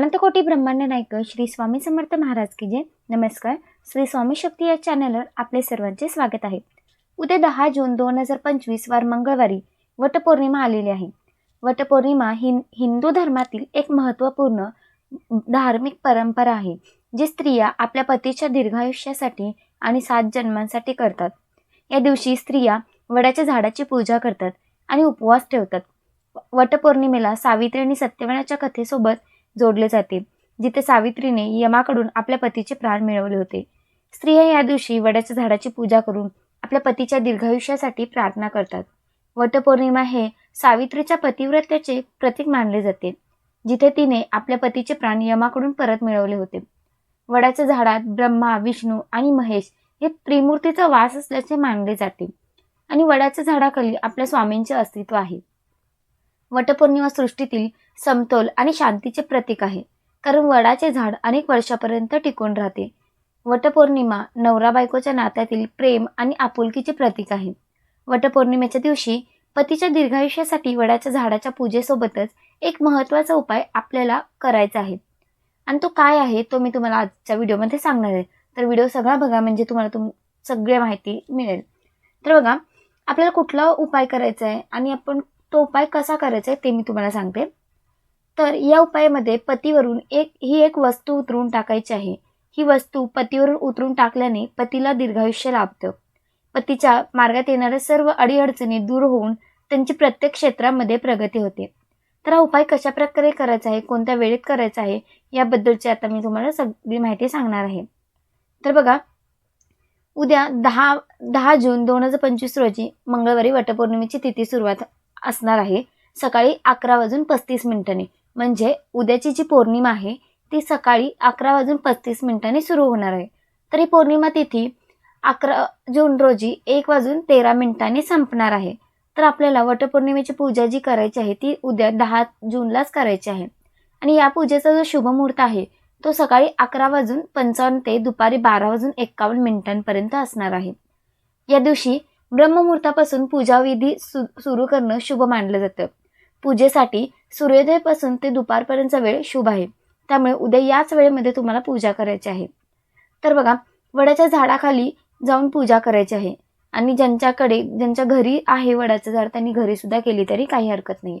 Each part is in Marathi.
अनंतकोटी ब्रह्मांड नायक श्री स्वामी समर्थ महाराज की जय. नमस्कार. श्री स्वामी शक्ती या चॅनलवर आपले सर्वांचे स्वागत आहे. उद्या दहा जून दोन हजार पंचवीस वार मंगळवारी वटपौर्णिमा आलेली आहे. वटपौर्णिमा ही हिंदू धर्मातील एक महत्त्वपूर्ण धार्मिक परंपरा आहे जी स्त्रिया आपल्या पतीच्या दीर्घायुष्यासाठी आणि सात जन्मांसाठी करतात. या दिवशी स्त्रिया वडाच्या झाडाची पूजा करतात आणि उपवास ठेवतात. वटपौर्णिमेला सावित्री आणि सत्यवनाच्या कथेसोबत जोडले जाते जिथे सावित्रीने यमाकडून आपल्या पतीचे प्राण मिळवले होते. स्त्रिया या दिवशी वडाच्या झाडाची पूजा करून आपल्या पतीच्या दीर्घायुष्यासाठी प्रार्थना करतात. वटपौर्णिमा हे सावित्रीच्या पतिव्रत्याचे प्रतीक मानले जाते जिथे तिने आपल्या पतीचे प्राण यमाकडून परत मिळवले होते. वडाच्या झाडात ब्रह्मा विष्णू आणि महेश हे त्रिमूर्तीचा वास असल्याचे मानले जाते आणि वडाच्या झाडाखाली आपल्या स्वामींचे अस्तित्व आहे. वटपौर्णिमा सृष्टीतील समतोल आणि शांतीचे प्रतीक आहे. कारण वडाचे झाड अनेक वर्षापर्यंत टिकून राहते. वटपौर्णिमा नवरा बायकोच्या नात्यातील प्रेम आणि आपुलकीचे प्रतीक आहे. वटपौर्णिमेच्या दिवशी पतीच्या दीर्घायुष्यासाठी वडाच्या झाडाच्या पूजेसोबतच एक महत्त्वाचा उपाय आपल्याला करायचा आहे. आणि तो काय आहे तो मी तुम्हाला आजच्या व्हिडिओमध्ये सांगणार आहे. तर व्हिडिओ सगळा बघा म्हणजे तुम्हाला तुम सगळी माहिती मिळेल. तर बघा आपल्याला कुठला उपाय करायचा आहे आणि आपण तो उपाय कसा करायचा आहे ते मी तुम्हाला सांगते. तर या उपायामध्ये पतीवरून एक ही एक वस्तू उतरून टाकायची आहे. ही वस्तू पतीवरून उतरून टाकल्याने पतीला दीर्घायुष्य लाभतं. पतीच्या मार्गात येणाऱ्या सर्व अडीअडचणी दूर होऊन त्यांची प्रत्येक क्षेत्रामध्ये प्रगती होते. तर हा उपाय कशा प्रकारे करायचा आहे कोणत्या वेळेत करायचा आहे याबद्दलची आता मी तुम्हाला सगळी माहिती सांगणार आहे. तर बघा उद्या दहा दहा जून दोन हजार पंचवीस रोजी मंगळवारी वटपौर्णिमेची तिथी सुरुवात असणार आहे. सकाळी अकरा वाजून पस्तीस मिनिटांनी. म्हणजे उद्याची जी पौर्णिमा आहे ती सकाळी अकरा वाजून पस्तीस मिनिटांनी सुरू होणार आहे. तर ही पौर्णिमा तिथी अकरा जून रोजी एक वाजून तेरा मिनिटांनी संपणार आहे. तर आपल्याला वटपौर्णिमेची पूजा जी करायची आहे ती उद्या दहा जूनलाच करायची आहे. आणि या पूजेचा जो शुभमुहूर्त आहे तो सकाळी अकरा वाजून पंचावन्न ते दुपारी बारा वाजून एक्कावन्न मिनिटांपर्यंत असणार आहे. या दिवशी ब्रह्ममुहूर्तापासून पूजाविधी सु सुरू करणं शुभ मानलं जातं. पूजेसाठी सूर्योदयापासून ते दुपारपर्यंतचा वेळ शुभ आहे. त्यामुळे उद्या याच वेळेमध्ये तुम्हाला पूजा करायची आहे. तर बघा वडाच्या झाडाखाली जाऊन पूजा करायची आहे. आणि ज्यांच्याकडे ज्यांच्या घरी आहे वडाचं झाड त्यांनी घरीसुद्धा केली तरी काही हरकत नाही.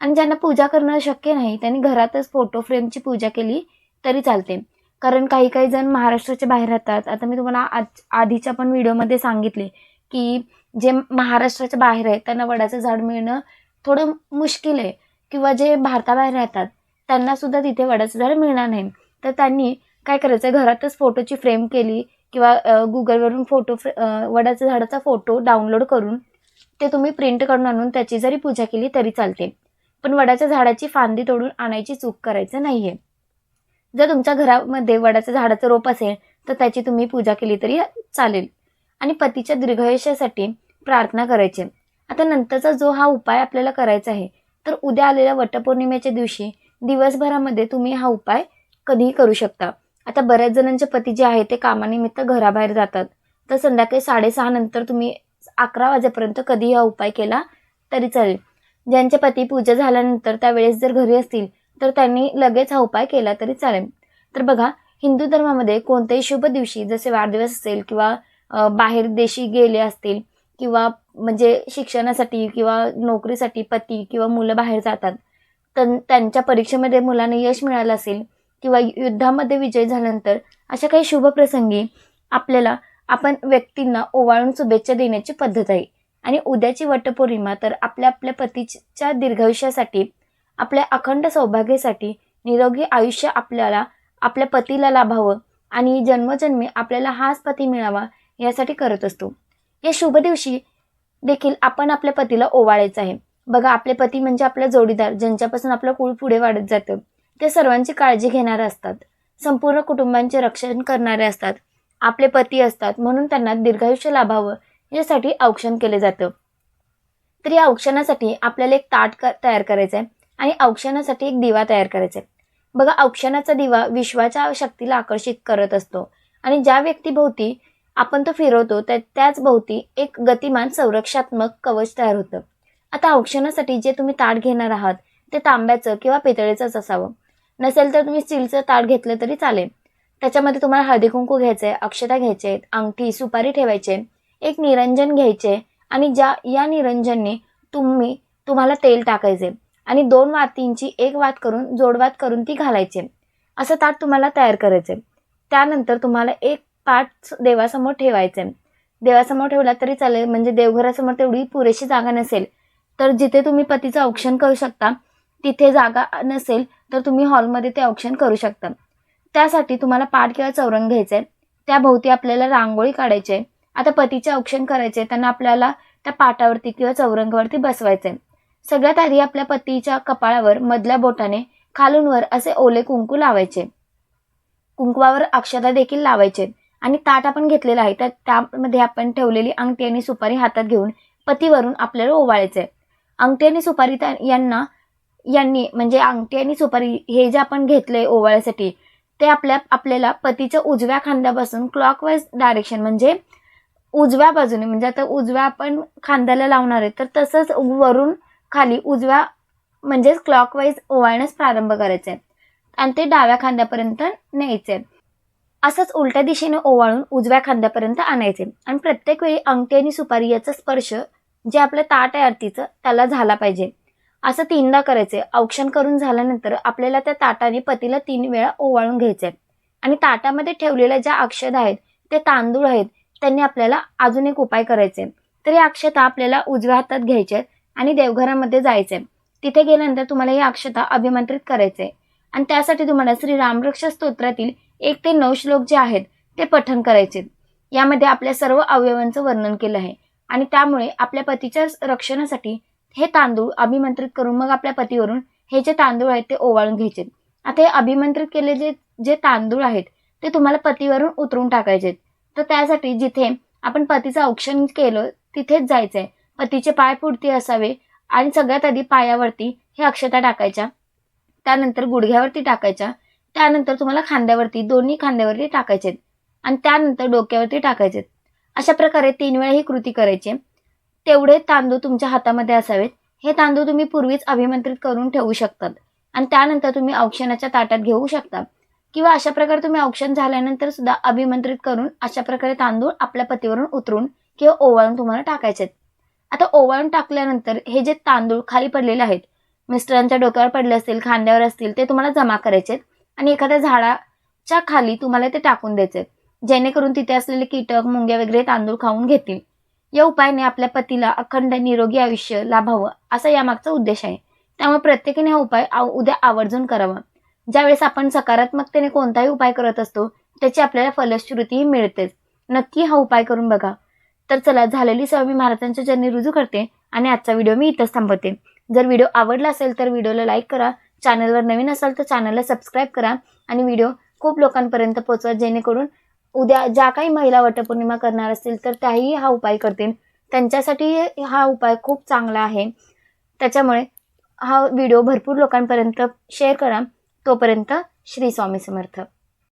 आणि ज्यांना पूजा करणं शक्य नाही त्यांनी घरातच फोटो फ्रेमची पूजा केली तरी चालते. कारण काही काही जण महाराष्ट्राच्या बाहेर राहतात. आता मी तुम्हाला आज आधीच्या पण व्हिडिओमध्ये सांगितले की जे महाराष्ट्राच्या बाहेर आहेत त्यांना वडाचं झाड मिळणं थोडं मुश्किल आहे. किंवा जे भारताबाहेर राहतात त्यांनासुद्धा तिथे वडाचं झाड मिळणार नाही. तर त्यांनी काय करायचं घरातच फोटोची फ्रेम केली किंवा गुगलवरून फोटो फ्रे वडाच्या झाडाचा फोटो डाउनलोड करून ते तुम्ही प्रिंट करून आणून त्याची जरी पूजा केली तरी चालते. पण वडाच्या झाडाची फांदी तोडून आणायची चूक करायचं नाही आहे जर तुमच्या घरामध्ये वडाचं झाडाचं रोप असेल तर त्याची तुम्ही पूजा केली तरी चालेल. आणि पतीच्या दीर्घायुष्यासाठी प्रार्थना करायची. आता नंतरचा जो हा उपाय आपल्याला करायचा आहे तर उद्या आलेल्या वटपौर्णिमेच्या दिवशी दिवसभरामध्ये तुम्ही हा उपाय कधीही करू शकता. आता बऱ्याच जणांचे पती जे आहे ते कामानिमित्त घराबाहेर जातात. तर संध्याकाळी साडेसहा नंतर तुम्ही अकरा वाजेपर्यंत कधीही हा उपाय केला तरी चालेल. ज्यांचे पती पूजा झाल्यानंतर त्यावेळेस जर घरी असतील तर त्यांनी लगेच हा उपाय केला तरी चालेल. तर बघा हिंदू धर्मामध्ये कोणत्याही शुभ दिवशी जसे वाढदिवस असेल किंवा बाहेर देशी गेले असतील किंवा म्हणजे शिक्षणासाठी किंवा नोकरीसाठी पती किंवा मुलं बाहेर जातात तर त्यांच्या परीक्षेमध्ये मुलांना यश मिळालं असेल किंवा युद्धामध्ये विजय झाल्यानंतर अशा काही शुभ प्रसंगी आपल्याला आपण व्यक्तींना ओवाळून शुभेच्छा देण्याची पद्धत आहे. आणि उद्याची वटपौर्णिमा तर आपल्या आपल्या पतीच्या दीर्घायुष्यासाठी आपल्या अखंड सौभाग्यासाठी निरोगी आयुष्य आपल्याला आपल्या पतीला लाभावं आणि जन्मजन्मी आपल्याला हाच पती मिळावा यासाठी करत असतो. या शुभ दिवशी देखील आपण आपल्या पतीला ओवाळायचं आहे. बघा आपले पती म्हणजे आपला जोडीदार ज्यांच्यापासून आपलं कुळ पुढे वाढत जातं ते सर्वांची काळजी घेणारे असतात. संपूर्ण कुटुंबांचे रक्षण करणारे असतात. आपले पती असतात म्हणून त्यांना दीर्घायुष्य लाभावं यासाठी औक्षण केले जातं. तर या औक्षणासाठी आपल्याला एक ताट क तयार करायचं आहे आणि औक्षणासाठी एक दिवा तयार करायचा आहे. बघा औक्षणाचा दिवा विश्वाच्या शक्तीला आकर्षित करत असतो आणि ज्या व्यक्तीभोवती आपण तो फिरवतो त्या त्याच भोवती एक गतिमान संरक्षात्मक कवच तयार होतं. आता औक्षणासाठी जे तुम्ही ताट घेणार आहात ते तांब्याचं किंवा पितळेचंच असावं. नसेल तर तुम्ही स्टीलचं ताट घेतलं तरी चालेल. त्याच्यामध्ये तुम्हाला हळदी कुंकू घ्यायचं आहे अक्षता घ्यायचे आहेत अंगठी सुपारी ठेवायचे एक निरंजन घ्यायचे आणि ज्या या निरंजनने तुम्ही तुम्हाला तेल टाकायचे आणि दोन वातींची एक वात करून जोडवात करून ती घालायचे. असं ताट तुम्हाला तयार करायचे त्यानंतर तुम्हाला एक पाठ देवासमोर ठेवायचे. देवासमोर ठेवला तरी चालेल म्हणजे देवघरासमोर तेवढी पुरेशी जागा नसेल. तर जिथे तुम्ही पतीचं औक्षण करू शकता तिथे जागा नसेल तर तुम्ही हॉलमध्ये ते औक्षण करू शकता. त्यासाठी तुम्हाला पाठ किंवा चौरंग घ्यायचं. आहे त्याभोवती आपल्याला रांगोळी काढायची. आहे आता पतीचे औक्षण करायचे त्यांना आपल्याला त्या पाटावरती किंवा चौरंगावरती बसवायचे. सगळ्यात आधी आपल्या पतीच्या कपाळावर मधल्या बोटाने खालून वर असे ओले कुंकू लावायचे. कुंकवावर अक्षता देखील लावायचे. आणि ताट आपण घेतलेलं आहे तर त्यामध्ये आपण ठेवलेली अंगठी आणि सुपारी हातात घेऊन पतीवरून आपल्याला ओवाळायचं आहे अंगठी आणि सुपारी यांना यांनी म्हणजे अंगठी आणि सुपारी हे जे आपण घेतलंय ओवाळ्यासाठी ते आपल्या आपल्याला पतीच्या उजव्या खांद्यापासून क्लॉकवाईज डायरेक्शन म्हणजे उजव्या बाजूने म्हणजे आता उजव्या आपण खांद्याला लावणार आहे तर तसंच वरून खाली उजव्या म्हणजेच क्लॉकवाईज ओवाळण्यास प्रारंभ करायचे आणि ते डाव्या खांद्यापर्यंत न्यायचे असंच उलट्या दिशेने ओवाळून उजव्या खांद्यापर्यंत आणायचे. आणि प्रत्येक वेळी अंगठी आणि सुपारी याचा स्पर्श जे आपलं ताट आहे आरतीचं त्याला झाला पाहिजे. असं तीनदा करायचे. औक्षण करून झाल्यानंतर आपल्याला त्या ताटाने पतीला तीन वेळा ओवाळून घ्यायचे. आणि ताटामध्ये ठेवलेल्या ज्या अक्षता आहेत ते तांदूळ आहेत त्यांनी आपल्याला अजून एक उपाय करायचे. तर या अक्षता आपल्याला उजव्या हातात घ्यायचे आणि देवघरामध्ये जायचे. तिथे गेल्यानंतर तुम्हाला ही अक्षता अभिमंत्रित करायचे. आणि त्यासाठी तुम्हाला श्री रामरक्ष स्तोत्रातील एक ते नऊ श्लोक जे आहेत ते पठण करायचे. यामध्ये आपल्या सर्व अवयवांचं वर्णन केलं आहे. आणि त्यामुळे आपल्या पतीच्या रक्षणासाठी हे तांदूळ अभिमंत्रित करून मग आपल्या पतीवरून हे जे तांदूळ आहेत ते ओवाळून घ्यायचे. आता हे अभिमंत्रित केले जे जे तांदूळ आहेत ते तुम्हाला पतीवरून उतरून टाकायचे तर त्यासाठी जिथे आपण पतीचं औक्षण केलं तिथेच जायचंय. पतीचे पाय पुढती असावे आणि सगळ्यात आधी पायावरती हे अक्षता टाकायच्या. त्यानंतर गुडघ्यावरती टाकायच्या. त्यानंतर तुम्हाला खांद्यावरती दोन्ही खांद्यावरती टाकायचे आणि त्यानंतर डोक्यावरती टाकायचे अशा प्रकारे तीन वेळा ही कृती करायची. तेवढे तांदूळ तुमच्या हातामध्ये असावेत. हे तांदूळ तुम्ही पूर्वीच अभिमंत्रित करून ठेवू शकतात. आणि त्यानंतर तुम्ही औक्षणाच्या ताटात घेऊ शकता. किंवा अशा प्रकारे तुम्ही औक्षण झाल्यानंतर सुद्धा अभिमंत्रित करून अशा प्रकारे तांदूळ आपल्या पतीवरून उतरून किंवा ओवाळून तुम्हाला टाकायचे आता ओवाळून टाकल्यानंतर हे जे तांदूळ खाली पडलेले आहेत मिस्टरांच्या डोक्यावर पडले असतील खांद्यावर असतील ते तुम्हाला जमा करायचे आणि एखाद्या झाडाच्या खाली तुम्हाला ते टाकून द्यायचे जेणेकरून तिथे असलेले कीटक मुंग्या वगैरे तांदूळ खाऊन घेतील. या उपायाने आपल्या पतीला अखंड निरोगी आयुष्य लाभावं असा यामागचा उद्देश आहे. त्यामुळे प्रत्येकाने हा उपाय उद्या आवर्जून करावा. ज्यावेळेस आपण सकारात्मकतेने कोणताही उपाय करत असतो त्याची आपल्याला फलश्रुतीही मिळतेच. नक्की हा उपाय करून बघा. तर चला झालेली स्वामी महाराजांच्या जर्नी रुजू करते आणि आजचा व्हिडिओ मी इथंच थांबवते. जर व्हिडिओ आवडला असेल तर व्हिडिओला लाईक करा चॅनलवर नवीन असाल तर चॅनलला सबस्क्राईब करा आणि व्हिडिओ खूप लोकांपर्यंत पोचवा जेणेकरून उद्या ज्या काही महिला वटपौर्णिमा करणार असतील तर त्याही हा उपाय करतील. त्यांच्यासाठी हा उपाय खूप चांगला आहे. त्याच्यामुळे हा व्हिडिओ भरपूर लोकांपर्यंत शेअर करा. तोपर्यंत श्री स्वामी समर्थ.